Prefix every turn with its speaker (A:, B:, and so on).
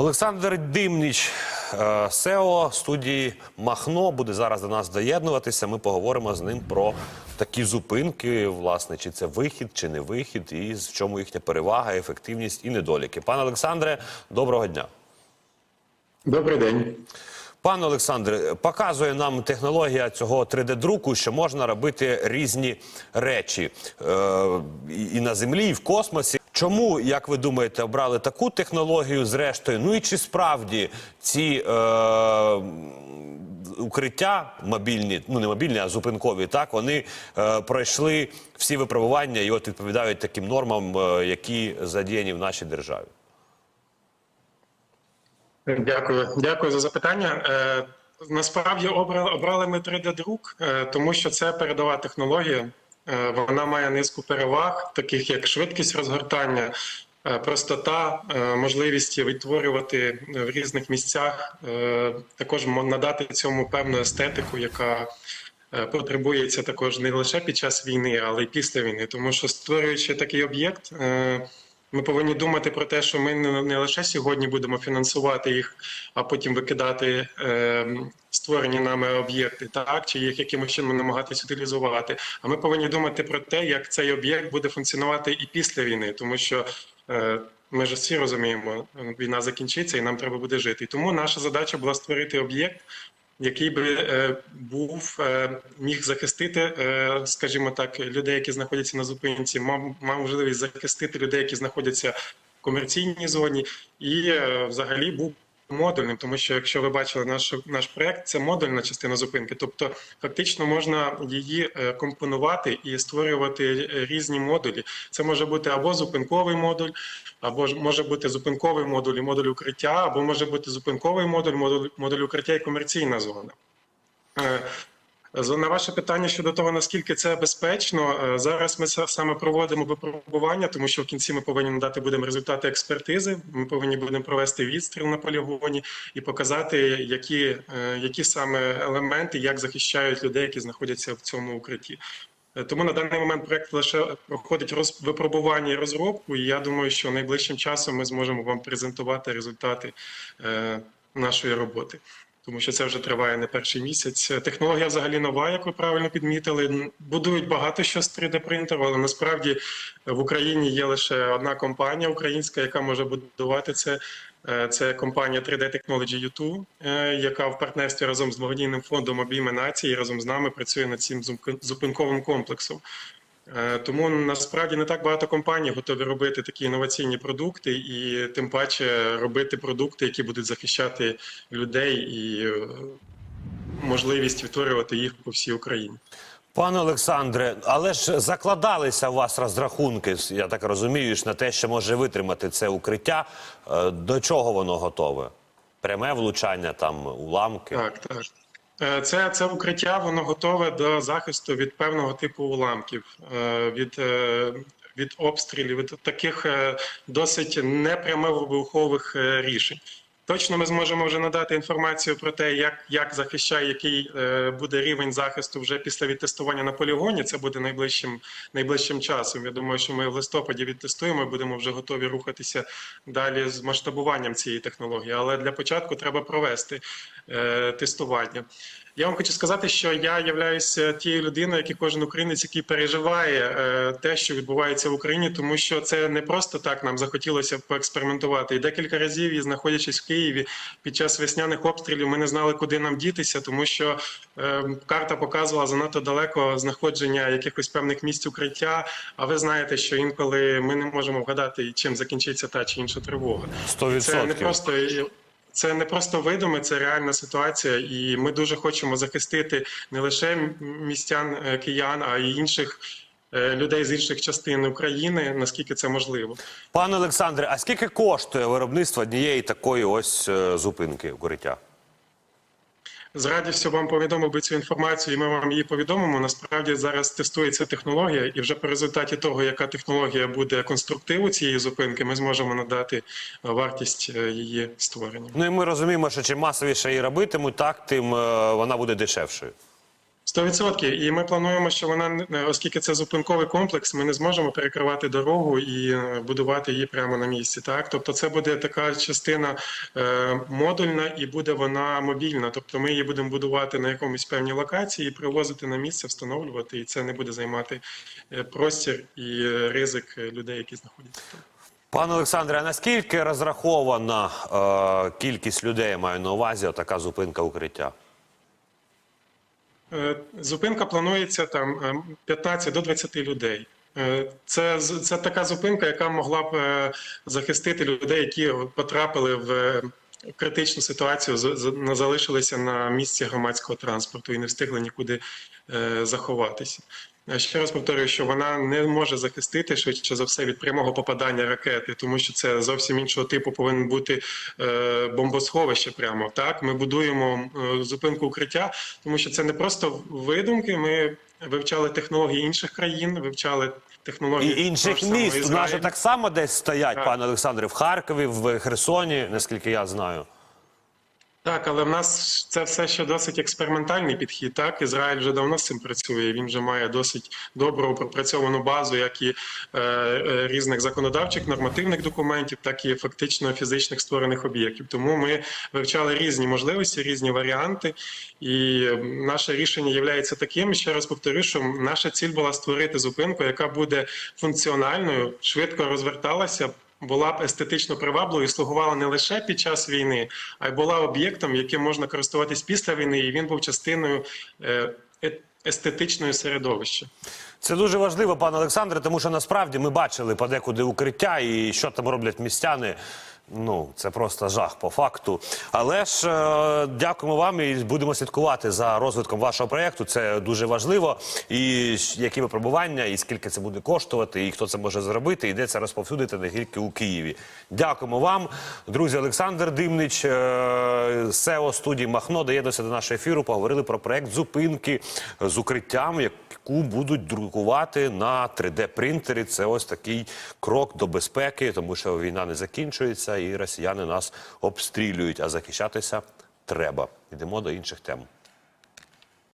A: Олександр Димніч, е, СЕО студії Махно, буде зараз до нас доєднуватися. Ми поговоримо з ним про такі зупинки, власне, чи це вихід, чи не вихід, і в чому їхня перевага, ефективність і недоліки. Пане Олександре, доброго дня.
B: Добрий день.
A: Пане Олександре, показує нам технологія цього 3D-друку, що можна робити різні речі е, і- і на землі, і в космосі. Чому, як ви думаєте, обрали таку технологію зрештою? Ну і чи справді ці е, укриття мобільні, ну не мобільні, а зупинкові, так вони е, пройшли всі випробування і от відповідають таким нормам, е, які задіяні в нашій державі?
B: Дякую, дякую за запитання. Е, насправді обрали, обрали ми 3D-друк, е, тому що це передова технологія. Е, вона має низку переваг, таких як швидкість розгортання, е, простота, е, можливість відтворювати в різних місцях, також надати цьому певну естетику, яка потребується також не лише під час війни, але й після війни. Тому що створюючи такий об'єкт. Ми повинні думати про те, що ми не лише сьогодні будемо фінансувати їх, а потім викидати е, створені нами об'єкти, так чи їх якимось чином намагатись утилізувати. А ми повинні думати про те, як цей об'єкт буде функціонувати і після війни, тому що е, ми ж всі розуміємо, війна закінчиться і нам треба буде жити. І тому наша задача була створити об'єкт, який би е, був е, міг захистити, е, скажімо так, людей, які знаходяться на зупинці, мав, мав можливість захистити людей, які знаходяться в комерційній зоні, і взагалі був модульним, тому що якщо ви бачили наш наш проект, це модульна частина зупинки. Тобто, фактично можна її е, компонувати і створювати е, різні модулі. Це може бути або зупинковий модуль, або ж може бути зупинковий модуль і модуль укриття, або може бути зупинковий модуль, модуль, модуль укриття і комерційна зона. На ваше питання щодо того, наскільки це безпечно, е, зараз ми саме проводимо випробування, тому що в кінці ми повинні надати будемо результати експертизи. Ми повинні будемо провести відстріл на полігоні і показати, які, е, які саме елементи, як захищають людей, які знаходяться в цьому укритті. Е, Тому на даний момент проект лише проходить роз... випробування і розробку. І я думаю, що найближчим часом ми зможемо вам презентувати результати е, нашої роботи. Тому що це вже триває не перший місяць. Технологія взагалі нова, як ви правильно підмітили. Будують багато що з 3D принтеру, але насправді в Україні є лише одна компанія українська, яка може будувати це. Е, Це компанія 3D Technology U2, е, яка в партнерстві разом з благодійним фондом обійми нації разом з нами працює над цим зупинковим комплексом. Е, Тому насправді не так багато компаній готові робити такі інноваційні продукти, і тим паче робити продукти, які будуть захищати людей і е, можливість відтворювати їх по всій Україні.
A: Пане Олександре, але ж закладалися у вас розрахунки, я так розумію, на те, що може витримати це укриття. Е, До чого воно готове? Пряме влучання, там уламки.
B: Так, так. Е, Це, це укриття, воно готове до захисту від певного типу уламків, е, від, е, від обстрілів, від таких досить непрямовибухових рішень. Точно ми зможемо вже надати інформацію про те, як, як захищає, який е, буде рівень захисту вже після відтестування на полігоні. Це буде найближчим, найближчим часом. Я думаю, що ми в листопаді відтестуємо і будемо вже готові рухатися далі з масштабуванням цієї технології. Але для початку треба провести е, тестування. Я вам хочу сказати, що я являюся тією людиною, як і кожен українець, який переживає е, те, що відбувається в Україні, тому що це не просто так нам захотілося поекспериментувати. І декілька разів, і знаходячись в Києві під час весняних обстрілів, ми не знали, куди нам дітися, тому що е, карта показувала занадто далеко знаходження якихось певних місць укриття. А ви знаєте, що інколи ми не можемо вгадати, чим закінчиться та чи інша тривога.
A: Сто
B: Це не просто це не просто видуми, це реальна ситуація, і ми дуже хочемо захистити не лише містян е, киян, а й інших е, людей з інших частин України, наскільки це можливо.
A: Пане Олександре, а скільки коштує виробництво однієї такої ось зупинки зупинки укриття?
B: З радістю вам повідомив би цю інформацію, і ми вам її повідомимо. Насправді зараз тестується технологія, і вже по результаті того, яка технологія буде конструктиву цієї зупинки, ми зможемо надати е, вартість е, її створення.
A: Ну і ми розуміємо, що чим масовіше її робитимуть, так тим е, вона буде дешевшою.
B: 100%. І ми плануємо, що вона, оскільки це зупинковий комплекс, ми не зможемо перекривати дорогу і е, будувати її прямо на місці. Так, тобто, це буде така частина е, модульна і буде вона мобільна. Тобто, ми її будемо будувати на якомусь певній локації, і привозити на місце, встановлювати, і це не буде займати е, простір і ризик людей, які знаходяться там.
A: Пане Олександре, а наскільки розрахована е, кількість людей, маю на увазі, така зупинка укриття?
B: Е, Зупинка планується там е, 15 до 20 людей. Е, Це, це така зупинка, яка могла б е, захистити людей, які потрапили в е, критичну ситуацію, залишилися на місці громадського транспорту і не встигли нікуди е, заховатися. Ще раз повторюю, що вона не може захистити швидше за все від прямого попадання ракети, тому що це зовсім іншого типу повинен бути е, бомбосховище. Прямо так. Ми будуємо е, зупинку укриття, тому що це не просто видумки. Ми вивчали технології інших країн, вивчали технології
A: І інших міст. У нас так само десь стоять,
B: Так.
A: пане Олександре, в Харкові, в Херсоні, наскільки я знаю.
B: Так, але в нас це все ще досить експериментальний підхід. Так, Ізраїль вже давно з цим працює. Він вже має досить добру пропрацьовану базу, як і е, е, різних законодавчих нормативних документів, так і фактично фізичних створених об'єктів. Тому ми вивчали різні можливості, різні варіанти, і наше рішення є таким. Ще раз повторю, що наша ціль була створити зупинку, яка буде функціональною, швидко розверталася була б естетично привабливою і слугувала не лише під час війни, а й була об'єктом, яким можна користуватись після війни, і він був частиною е, е- середовища.
A: Це дуже важливо, пане Олександре, тому що насправді ми бачили подекуди укриття і що там роблять містяни. Ну, це просто жах по факту. Але ж е, дякуємо вам і будемо слідкувати за розвитком вашого проєкту. Це дуже важливо. І які випробування, і скільки це буде коштувати, і хто це може зробити, і де це розповсюдити не тільки у Києві. Дякуємо вам, друзі. Олександр Димнич, е, СЕО студії Махно, доєднався до нашого ефіру. Поговорили про проєкт зупинки з укриттям, яку будуть друкувати на 3D-принтері. Це ось такий крок до безпеки, тому що війна не закінчується, і росіяни нас обстрілюють. А захищатися треба. Йдемо до інших тем.